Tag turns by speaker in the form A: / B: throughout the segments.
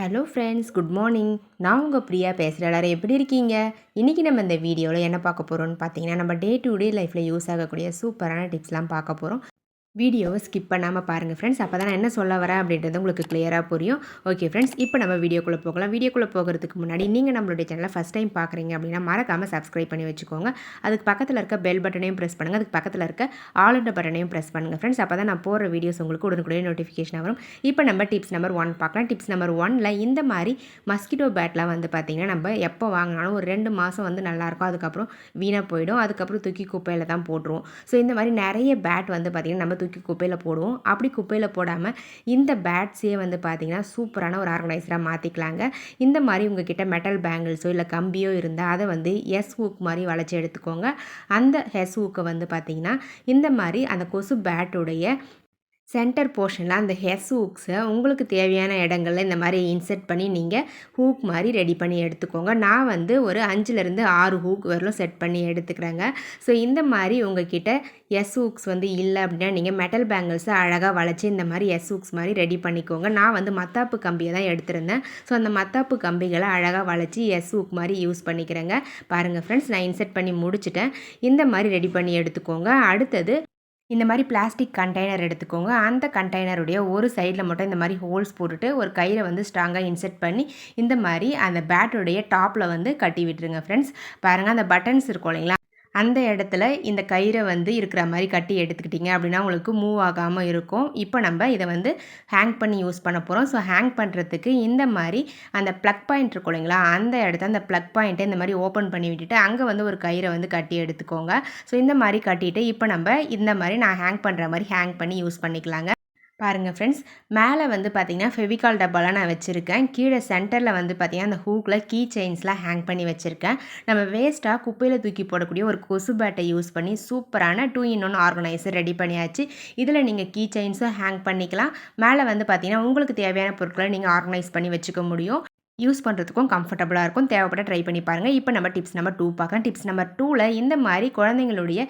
A: Hello friends good morning நான் உங்கள் பிரியா பேசுகிற எல்லாரும் எப்படி இருக்கீங்க? இன்றைக்கி நம்ம இந்த வீடியோவில் என்ன பார்க்க போகிறோம்னு பார்த்தீங்கன்னா நம்ம டே டு டே லைஃப்பில் யூஸ் ஆகக்கூடிய சூப்பரான டிப்ஸ்லாம் பார்க்க போகிறோம் வீடியோவை ஸ்கிப் பண்ணாமல் பாருங்கள் ஃப்ரெண்ட்ஸ் அப்போ தான் நான் என்ன சொல்ல வரேன் அப்படின்றது உங்களுக்கு கிளியராக புரியும். ஓகே ஃப்ரெண்ட்ஸ் இப்போ நம்ம வீடியோக்குள்ளே போகலாம். வீடியோக்குள்ளே போகிறதுக்கு முன்னாடி நீங்கள் நம்மளுடைய சேனலை ஃபஸ்ட் டைம் பார்க்குறீங்க அப்படின்னா மறக்காமல் சப்ஸ்கிரைப் பண்ணி வச்சுக்கோங்க. அதுக்கு பக்கத்தில் இருக்க பெல் பட்டனையும் ப்ரெஸ் பண்ணுங்கள் அதுக்கு பக்கத்தில் இருக்க ஆல் பட்டனையும் ப்ரெஸ் பண்ணுங்கள் ஃப்ரெண்ட்ஸ் அப்போ தான் நான் போகிற வீடியோஸ் உங்களுக்கு உடனுக்குடைய நோட்டிஃபிகேஷன் வரும். இப்போ நம்ம டிப்ஸ் நம்பர் ஒன் பார்க்கலாம். டிப்ஸ் நம்பர் ஒனில் இந்த மாதிரி மஸ்கிட்டோ பேட்லாம் வந்து பார்த்திங்கன்னா நம்ம எப்போ வாங்கினாலும் ஒரு ரெண்டு மாதம் வந்து நல்லாயிருக்கும் அதுக்கப்புறம் வீணாக போயிடும். அதுக்கப்புறம் தூக்கி குப்பையில் தான் போட்டுருவோம். ஸோ இந்த மாதிரி நிறைய பேட் வந்து பார்த்திங்கன்னா நம்ம தூக்கி குப்பையில் போடுவோம். அப்படி குப்பையில் போடாமல் இந்த பேட்ஸே வந்து பார்த்திங்கன்னா சூப்பரான ஒரு ஆர்கனைசராக மாற்றிக்கலாங்க இந்த மாதிரி உங்ககிட்ட மெட்டல் பேங்கிள்ஸோ இல்லை கம்பியோ இருந்தால் அதை வந்து எஸ் ஹூக் மாதிரி வளைச்சி எடுத்துக்கோங்க. அந்த ஹெஸ் ஹூக்கை வந்து பார்த்திங்கன்னா இந்த மாதிரி அந்த கொசு பேட்டுடைய சென்டர் போர்ஷனில் அந்த ஹெஸ் ஹூக்ஸை உங்களுக்கு தேவையான இடங்களில் இந்த மாதிரி இன்செர்ட் பண்ணி நீங்கள் ஹூக் மாதிரி ரெடி பண்ணி எடுத்துக்கோங்க. நான் வந்து ஒரு அஞ்சுலேருந்து ஆறு ஹூக் வரலும் செட் பண்ணி எடுத்துக்கிறேங்க. ஸோ இந்த மாதிரி உங்ககிட்ட எஸ் ஹூக்ஸ் வந்து இல்லை அப்படின்னா நீங்கள் மெட்டல் பேங்கிள்ஸை அழகாக வளைச்சி இந்த மாதிரி எஸ் ஹூக்ஸ் மாதிரி ரெடி பண்ணிக்கோங்க. நான் வந்து மத்தாப்பு கம்பியை தான் எடுத்திருந்தேன். ஸோ அந்த மத்தாப்பு கம்பிகளை அழகாக வளைச்சி எஸ் ஹூக் மாதிரி யூஸ் பண்ணிக்கிறேங்க. பாருங்கள் ஃப்ரெண்ட்ஸ் நான் இன்செர்ட் பண்ணி முடிச்சிட்டேன். இந்த மாதிரி ரெடி பண்ணி எடுத்துக்கோங்க. அடுத்தது இந்த மாதிரி பிளாஸ்டிக் கண்டெய்னர் எடுத்துக்கோங்க. அந்த கண்டெய்னருடைய ஒரு சைடில் மட்டும் இந்த மாதிரி ஹோல்ஸ் போட்டுட்டு ஒரு கயிறை வந்து ஸ்ட்ராங்காக இன்செர்ட் பண்ணி இந்த மாதிரி அந்த பேட்டருடைய டாப்பில் வந்து கட்டி விட்டுருங்க ஃப்ரெண்ட்ஸ் பாருங்கள் அந்த பட்டன்ஸ் இருக்கும் இல்லைங்களா? அந்த இடத்துல இந்த கயிறை வந்து இருக்கிற மாதிரி கட்டி எடுத்துக்கிட்டிங்க அப்படின்னா உங்களுக்கு மூவ் ஆகாமல் இருக்கும். இப்போ நம்ம இதை வந்து ஹேங் பண்ணி யூஸ் பண்ண போகிறோம் ஸோ ஹேங் பண்ணுறதுக்கு இந்த மாதிரி அந்த ப்ளக் பாயிண்ட் இருக்கும் இல்லைங்களா? அந்த இடத்த அந்த ப்ளக் பாயிண்ட்டை இந்த மாதிரி ஓப்பன் பண்ணி விட்டுட்டு அங்கே வந்து ஒரு கயிறை வந்து கட்டி எடுத்துக்கோங்க. ஸோ இந்த மாதிரி கட்டிட்டு இப்போ நம்ம இந்த மாதிரி நான் ஹேங் பண்ணுற மாதிரி ஹேங் பண்ணி யூஸ் பண்ணிக்கலாங்க. பாருங்கள் ஃப்ரெண்ட்ஸ் மேலே வந்து பார்த்திங்கன்னா ஃபெவிகால் டப்பாலாம் நான் வச்சுருக்கேன். கீழே சென்டரில் வந்து பார்த்திங்கன்னா அந்த ஹூக்கில் கீ செயின்ஸ்லாம் ஹேங் பண்ணி வச்சுருக்கேன். நம்ம வேஸ்ட்டாக குப்பையில் தூக்கி போடக்கூடிய ஒரு கொசு பேட்டை யூஸ் பண்ணி சூப்பரான two in one organiser ready பண்ணியாச்சு. இதில் நீங்கள் கீ செயின்ஸும் ஹேங் பண்ணிக்கலாம். மேலே வந்து பார்த்திங்கன்னா உங்களுக்கு தேவையான பொருட்களை நீங்கள் ஆர்கனைஸ் பண்ணி வச்சுக்க முடியும். யூஸ் பண்ணுறதுக்கும் கம்ஃபர்டபுளாக இருக்கும். தேவைப்பட்ட ட்ரை பண்ணி பாருங்கள் இப்போ நம்ம டிப்ஸ் நம்பர் டூ பார்க்கலாம். டிப்ஸ் நம்பர் டூவில் இந்த மாதிரி குழந்தைங்களுடைய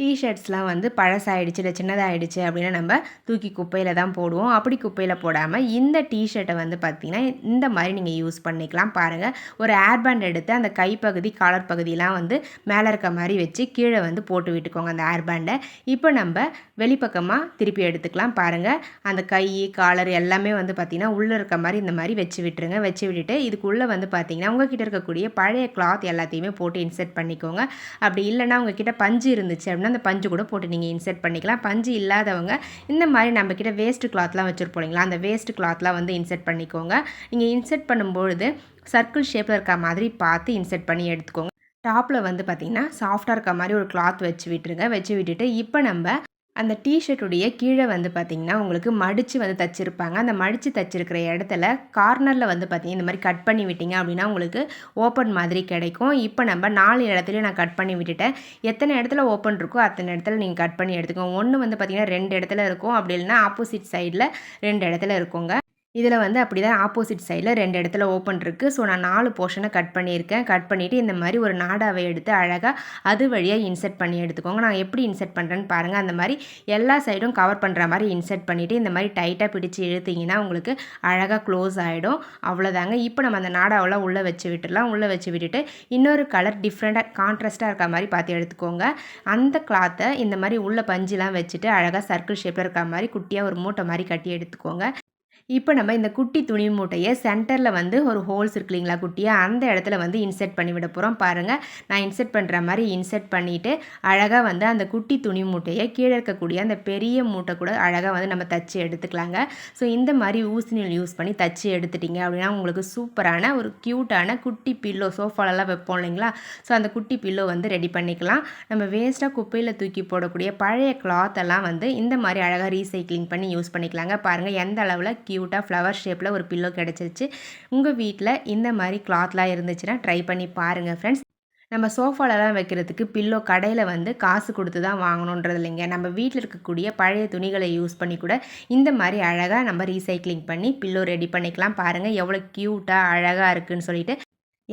A: டிஷர்ட்ஸ்லாம் வந்து பழசாயிடுச்சு இல்லை சின்னதாகிடுச்சு அப்படின்னா நம்ம தூக்கி குப்பையில் தான் போடுவோம். அப்படி குப்பையில் போடாமல் இந்த டிஷர்ட்டை வந்து பார்த்திங்கன்னா இந்த மாதிரி நீங்கள் யூஸ் பண்ணிக்கலாம். பாருங்கள் ஒரு ஏர்பேண்ட் எடுத்து அந்த கைப்பகுதி காலர் பகுதியெலாம் வந்து மேலே இருக்க மாதிரி வச்சு கீழே வந்து போட்டு விட்டுக்கோங்க அந்த ஏர்பேண்டை இப்போ நம்ம வெளிப்பக்கமாக திருப்பி எடுத்துக்கலாம். பாருங்கள் அந்த கை காலர் எல்லாமே வந்து பார்த்திங்கன்னா உள்ளே இருக்க மாதிரி இந்த மாதிரி வச்சு விட்டுருங்க. வச்சு விட்டுட்டு இதுக்குள்ளே வந்து பார்த்திங்கன்னா உங்ககிட்ட இருக்கக்கூடிய பழைய கிளாத் எல்லாத்தையுமே போட்டு இன்செர்ட் பண்ணிக்கோங்க. அப்படி இல்லைன்னா உங்ககிட்ட பஞ்சு இருந்துச்சு அப்படின்னா அந்த பஞ்சு கூட போட்டு நீங்கள் இன்செர்ட் பண்ணிக்கலாம். பஞ்சு இல்லாதவங்க இந்த மாதிரி நம்மக்கிட்ட வேஸ்ட் கிளாத்லாம் வச்சுருப்போம் இல்லைங்களா அந்த வேஸ்ட் கிளாத்லாம் வந்து இன்செர்ட் பண்ணிக்கோங்க. நீங்கள் இன்செர்ட் பண்ணும்பொழுது சர்க்கிள் ஷேப்பில் இருக்க மாதிரி பார்த்து இன்செர்ட் பண்ணி எடுத்துக்கோங்க. டாப்பில் வந்து பார்த்திங்கன்னா சாஃப்டாக இருக்க மாதிரி ஒரு கிளாத் வச்சு விட்டுருங்க. வச்சு விட்டுட்டு இப்போ நம்ம அந்த டிஷர்ட்டுடைய கீழே வந்து பார்த்திங்கன்னா உங்களுக்கு மடித்து வந்து தச்சிருப்பாங்க. அந்த மடித்து தச்சிருக்கிற இடத்துல கார்னரில் வந்து பார்த்திங்கன்னா இந்த மாதிரி கட் பண்ணி விட்டிங்க அப்படின்னா உங்களுக்கு ஓப்பன் மாதிரி கிடைக்கும். இப்போ நம்ம நாலு இடத்துலையும் நான் கட் பண்ணி விட்டுட்டேன். எத்தனை இடத்துல ஓப்பன் இருக்கோ அத்தனை இடத்துல நீங்கள் கட் பண்ணி எடுத்துக்கோங்க. ஒன்று வந்து பார்த்திங்கன்னா ரெண்டு இடத்துல இருக்கும். அப்படி இல்லைன்னா ஆப்போசிட் சைடில் ரெண்டு இடத்துல இருக்குங்க. இதில் வந்து அப்படி தான் ஆப்போசிட் சைடில் ரெண்டு இடத்துல ஓப்பன் இருக்குது ஸோ நான் நாலு போர்ஷனை கட் பண்ணியிருக்கேன். கட் பண்ணிவிட்டு இந்த மாதிரி ஒரு நாடாவை எடுத்து அழகாக அது வழியாக இன்செர்ட் பண்ணி எடுத்துக்கோங்க. நான் எப்படி இன்செர்ட் பண்ணுறேன்னு பாருங்கள் அந்த மாதிரி எல்லா சைடும் கவர் பண்ணுற மாதிரி இன்செர்ட் பண்ணிவிட்டு இந்த மாதிரி டைட்டாக பிடிச்சி இழுத்திங்கன்னா உங்களுக்கு அழகாக க்ளோஸ் ஆகிடும் அவ்வளோதாங்க இப்போ நம்ம அந்த நாடாவெல்லாம் உள்ளே வச்சு விட்டுடலாம். உள்ளே வச்சு விட்டுட்டு இன்னொரு கலர் டிஃப்ரெண்ட்டாக கான்ட்ராஸ்ட்டாக இருக்க மாதிரி பார்த்து எடுத்துக்கோங்க. அந்த கிளாத்தை இந்த மாதிரி உள்ள பஞ்சுலாம் வச்சுட்டு அழகாக சர்க்கிள் ஷேப்பில் இருக்க மாதிரி குட்டியாக ஒரு மூட்டை மாதிரி கட்டி எடுத்துக்கோங்க. இப்போ நம்ம இந்த குட்டி துணி மூட்டையை சென்டரில் வந்து ஒரு ஹோல்ஸ் இருக்கு இல்லைங்களா குட்டியாக அந்த இடத்துல வந்து இன்செர்ட் பண்ணி விட போகிறோம் பாருங்கள் நான் இன்செர்ட் பண்ணுற மாதிரி இன்செர்ட் பண்ணிவிட்டு அழகாக வந்து அந்த குட்டி துணி மூட்டையை கீழே இருக்கக்கூடிய அந்த பெரிய மூட்டை கூட அழகாக வந்து நம்ம தச்சு எடுத்துக்கலாங்க. ஸோ இந்த மாதிரி ஊசினில் யூஸ் பண்ணி தச்சு எடுத்துட்டிங்க அப்படின்னா உங்களுக்கு சூப்பரான ஒரு க்யூட்டான குட்டி பில்லோ சோஃபாலெல்லாம் வைப்போம் இல்லைங்களா? ஸோ அந்த குட்டி பில்லோ வந்து ரெடி பண்ணிக்கலாம். நம்ம வேஸ்ட்டாக குப்பையில் தூக்கி போடக்கூடிய பழைய கிளாத்தெல்லாம் வந்து இந்த மாதிரி அழகாக ரீசைக்ளிங் பண்ணி யூஸ் பண்ணிக்கலாங்க. பாருங்கள் எந்த அளவில் க்யூ க்யூட்டாக ஃப்ளவர் ஷேப்பில் ஒரு பில்லோ கிடச்சிருச்சு. உங்கள் வீட்டில் இந்த மாதிரி கிளாத்லாம் இருந்துச்சுன்னா ட்ரை பண்ணி பாருங்கள் ஃப்ரெண்ட்ஸ் நம்ம சோஃபாலெலாம் வைக்கிறதுக்கு பில்லோ கடையில் வந்து காசு கொடுத்து தான் வாங்கணுன்றது இல்லைங்க. நம்ம வீட்டில் இருக்கக்கூடிய பழைய துணிகளை யூஸ் பண்ணி கூட இந்த மாதிரி அழகாக நம்ம ரீசைக்ளிங் பண்ணி பில்லோ ரெடி பண்ணிக்கலாம் பாருங்கள் எவ்வளோ க்யூட்டாக அழகாக இருக்குதுன்னு சொல்லிட்டு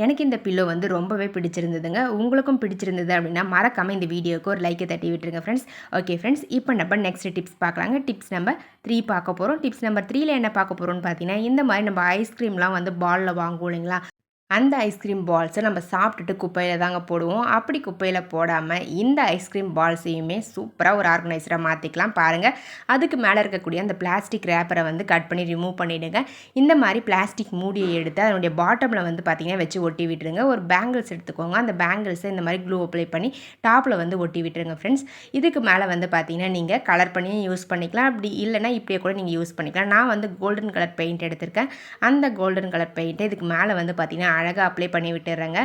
A: எனக்கு இந்த பில்லோ வந்து ரொம்பவே பிடிச்சிருந்ததுங்க. உங்களுக்கும் பிடிச்சிருந்தது அப்படின்னா மறக்காமல் இந்த வீடியோக்கு ஒரு லைக்கை தட்டி விட்டுருங்க ஃப்ரெண்ட்ஸ் ஓகே ஃப்ரெண்ட்ஸ் இப்போ நம்ம நெக்ஸ்ட் டிப்ஸ் பார்க்கலாங்க. டிப்ஸ் நம்பர் த்ரீ பார்க்க போகிறோம் டிப்ஸ் நம்பர் த்ரீல என்ன பார்க்க போகிறோம்னு பார்த்தீங்கன்னா இந்த மாதிரி நம்ம ஐஸ்கிரீம்லாம் வந்து பாலில் வாங்குவோம் இல்லைங்களா? அந்த ஐஸ்கிரீம் பால்ஸை நம்ம சாப்பிட்டுட்டு குப்பையில் தாங்க போடுவோம். அப்படி குப்பையில் போடாமல் இந்த ஐஸ்கிரீம் பால்ஸையுமே சூப்பராக ஒரு ஆர்கனைசராக மாற்றிக்கலாம் பாருங்கள் அதுக்கு மேலே இருக்கக்கூடிய அந்த பிளாஸ்டிக் ரேப்பரை வந்து கட் பண்ணி ரிமூவ் பண்ணிவிடுங்க இந்த மாதிரி பிளாஸ்டிக் மூடியை எடுத்து அதனுடைய பாட்டமில் வந்து பார்த்திங்கன்னா வச்சு ஒட்டி விட்டுருங்க. ஒரு பேங்கிள்ஸ் எடுத்துக்கோங்க. அந்த பேங்கிள்ஸை இந்த மாதிரி க்ளூ அப்ளை பண்ணி டாப்பில் வந்து ஒட்டி விட்டுருங்க ஃப்ரெண்ட்ஸ் இதுக்கு மேலே வந்து பார்த்திங்கன்னா நீங்கள் கலர் பண்ணியும் யூஸ் பண்ணிக்கலாம். அப்படி இல்லைனா இப்படியே கூட நீங்கள் யூஸ் பண்ணிக்கலாம். நான் வந்து கோல்டன் கலர் பெயிண்ட் எடுத்திருக்கேன். அந்த கோல்டன் கலர் பெயிண்ட்டை இதுக்கு மேலே வந்து பார்த்திங்கன்னா அழகாக அப்ளை பண்ணி விட்டுறேங்க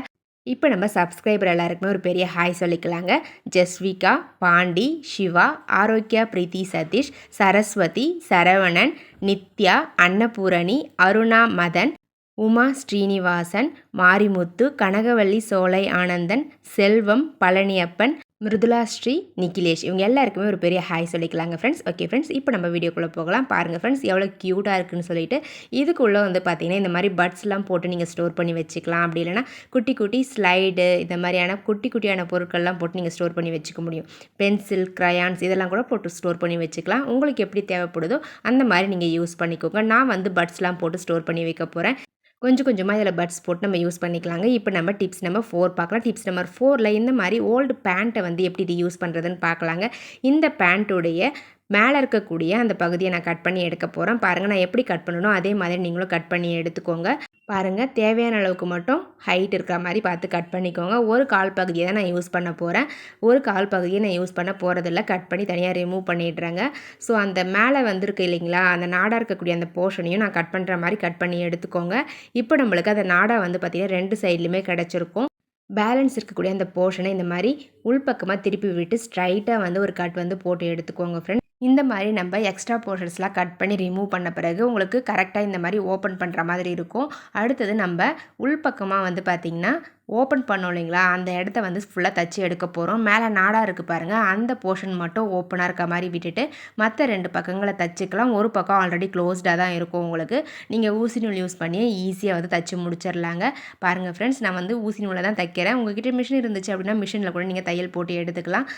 A: இப்போ நம்ம சப்ஸ்கிரைபர் எல்லாருக்குமே ஒரு பெரிய ஹாய் சொல்லிக்கலாங்க. ஜஸ்விகா பாண்டி சிவா ஆரோக்கியா பிரீத்தி சதீஷ் சரஸ்வதி சரவணன் நித்யா அன்னபூரணி அருணா மதன் உமா ஸ்ரீனிவாசன் மாரிமுத்து கனகவள்ளி சோலை ஆனந்தன் செல்வம் பழனியப்பன் மிருதுலா ஸ்ரீ நிகிலேஷ். இவங்க எல்லாருக்குமே ஒரு பெரிய ஹாய் சொல்லிக்கலாங்க ஃப்ரெண்ட்ஸ் ஓகே ஃப்ரெண்ட்ஸ் இப்போ நம்ம வீடியோக்குள்ளே போகலாம். பாருங்கள் ஃப்ரெண்ட்ஸ் எவ்வளோ க்யூட்டாக இருக்குன்னு சொல்லிட்டு. இதுக்குள்ளே வந்து பார்த்தீங்கன்னா இந்த மாதிரி பட்ஸ்லாம் போட்டு நீங்கள் ஸ்டோர் பண்ணி வச்சுக்கலாம். அப்படி இல்லைனா குட்டி குட்டி ஸ்லைடு இந்த மாதிரியான குட்டி குட்டியான பொருட்கள்லாம் போட்டு நீங்கள் ஸ்டோர் பண்ணி வச்சுக்க முடியும். பென்சில் க்ரையான்ஸ் இதெல்லாம் கூட போட்டு ஸ்டோர் பண்ணி வச்சுக்கலாம். உங்களுக்கு எப்படி தேவைப்படுதோ அந்த மாதிரி நீங்கள் யூஸ் பண்ணிக்கோங்க. நான் வந்து பட்ஸ்லாம் போட்டு ஸ்டோர் பண்ணி வைக்க போகிறேன் கொஞ்சம் கொஞ்சமாக இதில் பட்ஸ் போட்டு நம்ம யூஸ் பண்ணிக்கலாங்க. இப்போ நம்ம டிப்ஸ் நம்பர் ஃபோர் பார்க்கலாம். டிப்ஸ் நம்பர் ஃபோரில் இந்த மாதிரி ஓல்டு பேண்ட்டை வந்து எப்படி இது யூஸ் பண்ணுறதுன்னு பார்க்கலாங்க. இந்த பேண்ட்டுடைய மேலே இருக்கக்கூடிய அந்த பகுதியை நான் கட் பண்ணி எடுக்க போகிறேன் பாருங்கள் நான் எப்படி கட் பண்ணணும் அதே மாதிரி நீங்களும் கட் பண்ணி எடுத்துக்கோங்க. பாருங்கள் தேவையான அளவுக்கு மட்டும் ஹைட் இருக்கிற மாதிரி பார்த்து கட் பண்ணிக்கோங்க. ஒரு கால் பகுதியை தான் நான் யூஸ் பண்ண போகிறேன் ஒரு கால் பகுதியை நான் யூஸ் பண்ண போகிறதில்ல கட் பண்ணி தனியாக ரிமூவ் பண்ணிடுறேங்க. ஸோ அந்த மேலே வந்திருக்கு இல்லைங்களா? அந்த நாடாக இருக்கக்கூடிய அந்த போர்ஷனையும் நான் கட் பண்ணுற மாதிரி கட் பண்ணி எடுத்துக்கோங்க. இப்போ நம்மளுக்கு அந்த நாடாக வந்து பார்த்திங்கன்னா ரெண்டு சைட்லையுமே கிடச்சிருக்கும். பேலன்ஸ் இருக்கக்கூடிய அந்த போர்ஷனை இந்த மாதிரி உள்பக்கமாக திருப்பி விட்டு ஸ்ட்ரைட்டாக வந்து ஒரு கட் வந்து போட்டு எடுத்துக்கோங்க ஃப்ரெண்ட் இந்த மாதிரி நம்ம எக்ஸ்ட்ரா போர்ஷன்ஸ்லாம் கட் பண்ணி ரிமூவ் பண்ண பிறகு உங்களுக்கு கரெக்டாக இந்த மாதிரி ஓப்பன் பண்ணுற மாதிரி இருக்கும். அடுத்தது நம்ம உள்பக்கமாக வந்து பார்த்திங்கன்னா ஓப்பன் பண்ணோம் இல்லைங்களா? அந்த இடத்த வந்து ஃபுல்லாக தச்சு எடுக்க போகிறோம் மேலே நாடாக இருக்குது பாருங்கள் அந்த போர்ஷன் மட்டும் ஓப்பனாக இருக்க மாதிரி விட்டுட்டு மற்ற ரெண்டு பக்கங்களை தச்சுக்கலாம். ஒரு பக்கம் ஆல்ரெடி க்ளோஸ்டாக தான் இருக்கும் உங்களுக்கு. நீங்கள் ஊசி நூல் யூஸ் பண்ணி ஈஸியாக வந்து தச்சு முடிச்சிடலாங்க பாருங்கள் ஃப்ரெண்ட்ஸ் நான் வந்து ஊசி நூலை தான் தைக்கிறேன். உங்ககிட்ட மிஷின் இருந்துச்சு அப்படின்னா மிஷினில் கூட நீங்கள் தையல் போட்டு எடுத்துக்கலாம்.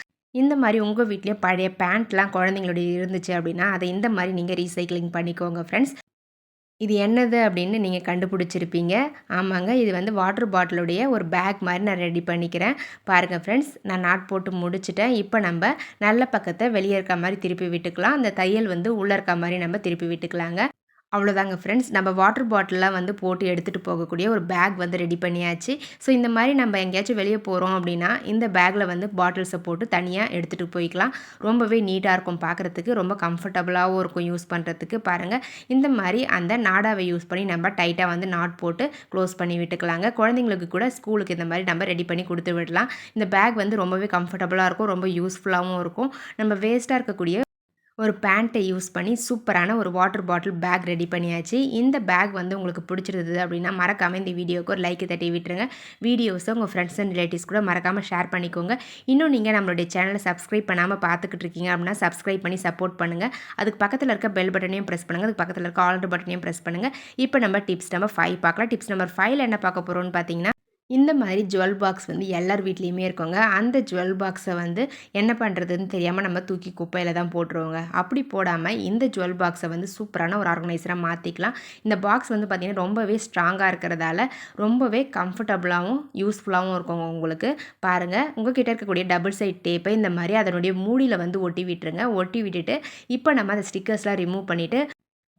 A: இந்த மாதிரி உங்கள் வீட்லேயே பழைய பேண்ட்லாம் குழந்தைங்களுடைய இருந்துச்சு அப்படின்னா அதை இந்த மாதிரி நீங்கள் ரீசைக்ளிங் பண்ணிக்கோங்க ஃப்ரெண்ட்ஸ் இது என்னது அப்படின்னு நீங்கள் கண்டுபிடிச்சிருப்பீங்க. ஆமாங்க இது வந்து வாட்டர் பாட்டிலுடைய ஒரு பேக் மாதிரி நான் ரெடி பண்ணிக்கிறேன். பாருங்கள் ஃப்ரெண்ட்ஸ் நான் நாட் போட்டு முடிச்சுட்டேன். இப்போ நம்ம நல்ல பக்கத்தை வெளியே இருக்க மாதிரி திருப்பி விட்டுக்கலாம். அந்த தையல் வந்து உள்ளே இருக்க மாதிரி நம்ம திருப்பி விட்டுக்கலாங்க. அவ்வளோதாங்க ஃப்ரெண்ட்ஸ் நம்ம வாட்டர் பாட்டிலெலாம் வந்து போட்டு எடுத்துகிட்டு போகக்கூடிய ஒரு பேக் வந்து ரெடி பண்ணியாச்சு. ஸோ இந்த மாதிரி நம்ம எங்கேயாச்சும் வெளியே போகிறோம் அப்படின்னா இந்த பேக்கில் வந்து பாட்டில்ஸை போட்டு தனியாக எடுத்துகிட்டு போய்க்கலாம். ரொம்பவே நீட்டாக இருக்கும் பார்க்குறதுக்கு ரொம்ப கம்ஃபர்டபுளாகவும் இருக்கும் யூஸ் பண்ணுறதுக்கு பாருங்கள் இந்த மாதிரி அந்த நாடாவை யூஸ் பண்ணி நம்ம டைட்டாக வந்து நாட் போட்டு க்ளோஸ் பண்ணி விட்டுக்கலாங்க. குழந்தைங்களுக்கு கூட ஸ்கூலுக்கு இந்த மாதிரி நம்ம ரெடி பண்ணி கொடுத்து விடலாம். இந்த பேக் வந்து ரொம்பவே கம்ஃபர்டபுளாக இருக்கும் ரொம்ப யூஸ்ஃபுல்லாகவும் இருக்கும். நம்ம வேஸ்ட்டாக இருக்கக்கூடிய ஒரு பேண்ட்டை யூஸ் பண்ணி சூப்பரான ஒரு வாட்டர் பாட்டில் பேக் ரெடி பண்ணியாச்சு. இந்த பேக் வந்து உங்களுக்கு பிடிச்சிருந்தது அப்படின்னா மறக்காமல் இந்த வீடியோக்கு ஒரு லைக் தட்டி விட்டுருங்க. வீடியோஸை உங்கள் ஃப்ரெண்ட்ஸ் அண்ட் ரிலேட்டிவ்ஸ் கூட மறக்காமல் ஷேர் பண்ணிக்கோங்க. இன்னும் நீங்கள் நம்மளுடைய சேனலை சப்ஸ்கிரைப் பண்ணாமல் பார்த்துக்கிட்டு இருக்கீங்க அப்படின்னா சப்ஸ்கிரைப் பண்ணி சப்போர்ட் பண்ணுங்கள் அதுக்கு பக்கத்தில் இருக்க பெல் பட்டனையும் ப்ரெஸ் பண்ணுங்கள் அதுக்கு பக்கத்தில் இருக்க ஆல்டர் பட்டனையும் ப்ரெஸ் பண்ணுங்கள் இப்போ நம்ம டிப்ஸ் நம்பர் ஃபைவ் பார்க்கலாம். டிப்ஸ் நம்பர் ஃபைவ்ல என்ன பார்க்க போகிறோம்னு பார்த்தீங்கன்னா இந்த மாதிரி ஜுவல் பாக்ஸ் வந்து எல்லார் வீட்லேயுமே இருக்கோங்க. அந்த ஜுவல் பாக்ஸை வந்து என்ன பண்ணுறதுன்னு தெரியாமல் நம்ம தூக்கி குப்பையில் தான் போட்டுருவோங்க. அப்படி போடாமல் இந்த ஜுவல் பாக்ஸை வந்து சூப்பரான ஒரு ஆர்கனைசராக மாற்றிக்கலாம் இந்த பாக்ஸ் வந்து பார்த்திங்கன்னா ரொம்பவே ஸ்ட்ராங்காக இருக்கிறதால ரொம்பவே கம்ஃபர்டபுளாகவும் யூஸ்ஃபுல்லாகவும் இருக்குங்க உங்களுக்கு. பாருங்கள் உங்கள் கிட்டே இருக்கக்கூடிய டபுள் சைட் டேப்பை இந்த மாதிரி அதனுடைய மூடியில் வந்து ஒட்டி விட்டுருங்க. ஒட்டி விட்டுட்டு இப்போ நம்ம அந்த ஸ்டிக்கர்ஸ்லாம் ரிமூவ் பண்ணிவிட்டு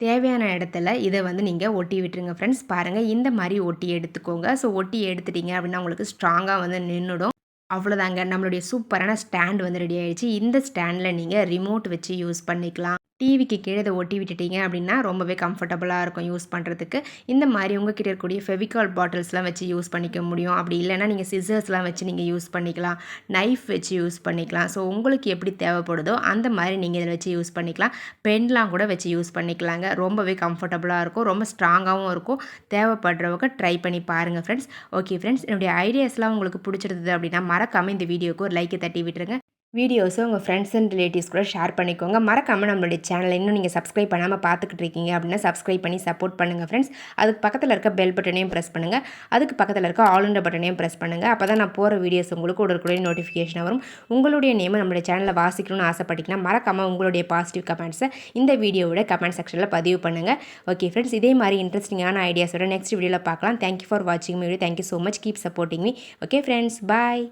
A: தேவையான இடத்துல இதை வந்து நீங்கள் ஒட்டி விட்டுருங்க ஃப்ரெண்ட்ஸ் பாருங்கள் இந்த மாதிரி ஒட்டி எடுத்துக்கோங்க. ஸோ ஒட்டி எடுத்துட்டிங்க அப்படின்னா உங்களுக்கு ஸ்ட்ராங்காக வந்து நின்றுடும் அவ்வளோதாங்க நம்மளுடைய சூப்பரான ஸ்டாண்ட் வந்து ரெடி ஆகிடுச்சு இந்த ஸ்டாண்டில் நீங்கள் ரிமோட் வச்சு யூஸ் பண்ணிக்கலாம். டிவிக்கு கீழே இதை ஒட்டி விட்டுட்டீங்க அப்படின்னா ரொம்பவே கம்ஃபர்டபுளாக இருக்கும் யூஸ் பண்ணுறதுக்கு இந்த மாதிரி உங்ககிட்ட இருக்கக்கூடிய ஃபெவிகால் பாட்டில்ஸ்லாம் வச்சு யூஸ் பண்ணிக்க முடியும். அப்படி இல்லைனா நீங்கள் சிசர்ஸ்லாம் வச்சு நீங்கள் யூஸ் பண்ணிக்கலாம். நைஃப் வச்சு யூஸ் பண்ணிக்கலாம். ஸோ உங்களுக்கு எப்படி தேவைப்படுதோ அந்த மாதிரி நீங்கள் இதில் வச்சு யூஸ் பண்ணிக்கலாம். பென்லாம் கூட வச்சு யூஸ் பண்ணிக்கலாங்க. ரொம்பவே கம்ஃபர்டபுளாக இருக்கும். ரொம்ப ஸ்ட்ராங்காகவும் இருக்கும். தேவைப்படுறவங்க ட்ரை பண்ணி பாருங்கள் ஃப்ரெண்ட்ஸ் ஓகே ஃப்ரெண்ட்ஸ் என்னுடைய ஐடியாஸ்லாம் உங்களுக்கு பிடிச்சிருந்தது அப்படின்னா மறக்காமல் இந்த வீடியோக்கு ஒரு லைக்கை தட்டி விட்டுருங்க. வீடியோஸை உங்கள் ஃப்ரெண்ட்ஸ் அண்ட் ரிலேட்டிவ்ஸ் கூட ஷேர் பண்ணிக்கோங்க. மறக்காமல் நம்மளுடைய சேனலை இன்னும் நீங்கள் சப்ஸ்கிரைப் பண்ணாமல் பார்த்துக்கிட்டு இருக்கீங்க அப்படின்னா சப்ஸ்கிரைப் பண்ணி சப்போர்ட் பண்ணுங்கள் ஃப்ரெண்ட்ஸ் அதுக்கு பக்கத்தில் இருக்க பெல் பட்டனையும் ப்ரெஸ் பண்ணுங்கள் அதுக்கு பக்கத்தில் இருக்க ஆளுன்ற பட்டனையும் ப்ரெஸ் பண்ணுங்கள் அப்போ தான் நான் போகிற வீடியோஸ் உங்களுக்கு உடனுக்குடைய நோட்டிஃபிகேஷன் வரும். உங்களுடைய நேமை நம்மளுடைய சேனலில் வாசிக்கணும்னு ஆசைப்பட்டீங்கன்னா மறக்காமல் உங்களுடைய பாசிட்டிவ் கமெண்ட்ஸை இந்த வீடியோவோட கமெண்ட் செக்ஷனில் பதிவு பண்ணுங்கள் ஓகே ஃப்ரெண்ட்ஸ் இதே மாதிரி இன்ட்ரெஸ்டிங்கான ஐடியாஸோட நெக்ஸ்ட் வீடியோவில் பார்க்கலாம். தேங்க்யூ ஃபார் வாட்சிங் video thank you so much keep supporting me okay friends bye